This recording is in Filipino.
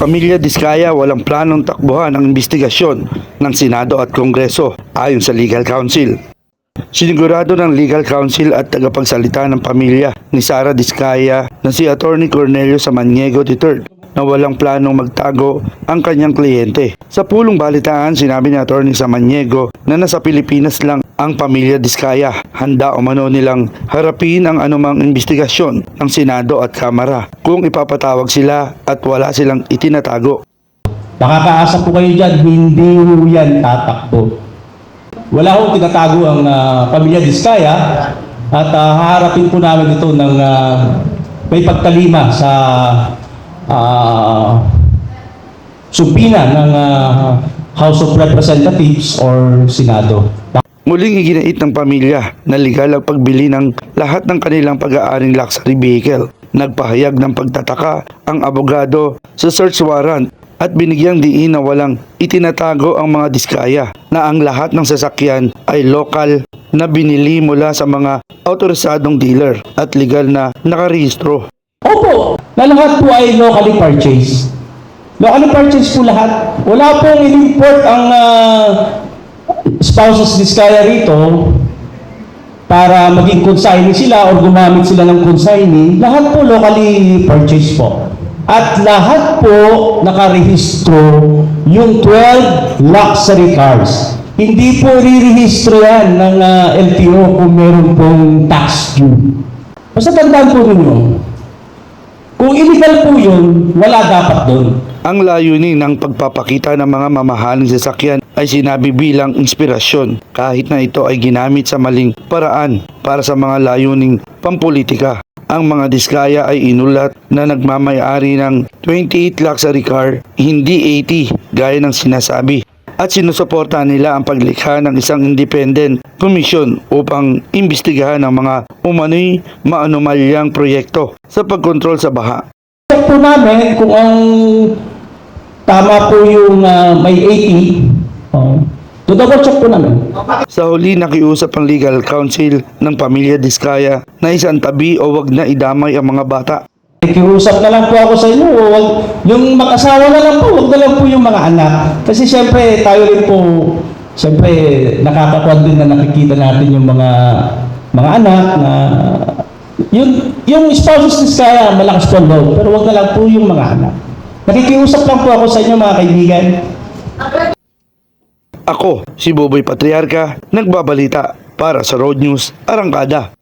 Pamilya Diskaya walang planong takbuhan ang investigasyon ng Senado at Kongreso ayon sa Legal Counsel. Sinigurado ng Legal Counsel at tagapagsalita ng pamilya ni Sara Diskaya na si Attorney Cornelio Samaniego III na walang planong magtago ang kanyang kliyente. Sa pulong balitaan, sinabi ni Attorney Samaniego na nasa Pilipinas lang ang pamilya Diskaya. Handa umano nilang harapin ang anumang investigasyon ng Senado at Kamara kung ipapatawag sila at wala silang itinatago. Makakaasa po kayo dyan, hindi ho yan tatakbo. Wala ho tinatago ang ah, pamilya Diskaya at ah, haharapin po namin ito ng ah, may pagtalima sa ah, supina ng ah, House of Representatives or Senado. Muling iginait ng pamilya na legal ang pagbili ng lahat ng kanilang pag-aaring luxury vehicle. Nagpahayag ng pagtataka ang abogado sa search warrant at binigyang diin na walang itinatago ang mga diskaya na ang lahat ng sasakyan ay lokal na binili mula sa mga autorisadong dealer at legal na nakarehistro. Opo, na lahat po ay locally purchased. Locally purchased po lahat. Wala pong in-import ang ah, spouses Diskaya rito para maging consignee sila or gumamit sila ng consignee. Lahat po locally purchased po. At lahat po nakarehistro yung 12 luxury cars. Hindi po rirehistro yan ng ah, LTO kung meron pong tax due. Basta tandaan po ninyo, kung illegal po yun, wala dapat doon. Ang layunin ng pagpapakita ng mga mamahaling sasakyan ay sinabi bilang inspirasyon kahit na ito ay ginamit sa maling paraan para sa mga layuning pampolitika. Ang mga diskaya ay inulat na nagmamayari ng 28 luxury car, hindi 80 gaya ng sinasabi. At sinusuporta nila ang paglikha ng isang independent commission upang imbestigahan ang mga umano'y maanumalyang proyekto sa pagkontrol sa baha. Check po namin kung ang tama po yung ah, may 80. Oh. To double check po namin. Sa huli nakiusap ang legal counsel ng pamilya Diskaya na isang tabi o wag na idamay ang mga bata. Nakiusap na lang po ako sa inyo. Wag, yung mag-asawa na lang po, wag na lang po yung mga anak. Kasi siyempre, tayo rin po, siyempre, nakakakuan din na nakikita natin yung mga mga anak na yung, yung spouses ni Skaya, malakas po loob, pero wag na lang po yung mga anak. Nakikiusap lang po ako sa inyo mga kaibigan. Ako, si Boboy Patriarca, nagbabalita para sa Road News Arangkada.